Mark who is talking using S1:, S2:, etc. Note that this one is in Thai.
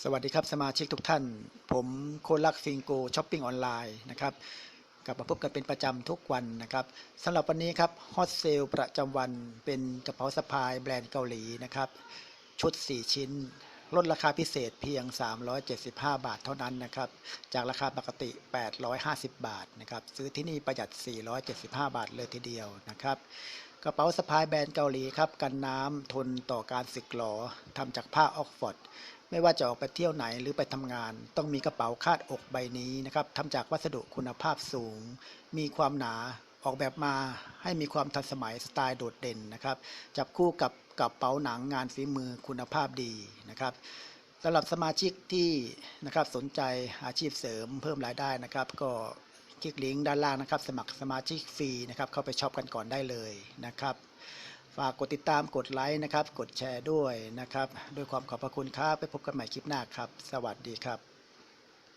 S1: สวัสดีครับสมาชิกทุกท่าน ผมโคนลักฟิงโกช้อปปิ้งออนไลน์นะครับกลับมาพบกันเป็นประจำทุกวันนะครับสำหรับวันนี้ครับฮอตเซลประจำวันเป็นกระเป๋าสะพายแบรนด์เกาหลีนะครับ ชุด 4 ชิ้น ลดราคาพิเศษเพียง 375 บาทเท่านั้นนะครับ จากราคาปกติ 850 บาทนะครับ ซื้อที่นี่ประหยัด 475 บาทเลยทีเดียวนะครับ กระเป๋าสะพายแบรนด์เกาหลีครับ กันน้ำทนต่อการสึกหรอทำจากผ้าออกฟอร์ด ไม่ว่าจะออกไปเที่ยวไหนหรือไปทำงาน ต้องมีกระเป๋าคาดอกใบนี้นะครับทำจากวัสดุคุณภาพสูง มีความหนาออกแบบมาให้มีความทันสมัยสไตล์โดดเด่นนะครับ จับคู่กับกระเป๋าหนังงานฝีมือคุณภาพดีนะครับสำหรับสมาชิกที่นะครับสนใจอาชีพเสริมเพิ่มรายได้นะครับ ก็ คลิกลิงก์ด้านล่างนะครับ สมัครสมาชิกฟรีนะครับ เข้าไปช็อปกันก่อนได้เลยนะครับ ฝากกดติดตามกดไลค์นะครับ กดแชร์ด้วยนะครับ ด้วยความขอบพระคุณครับ ไปพบกันใหม่คลิปหน้าครับ สวัสดีครับ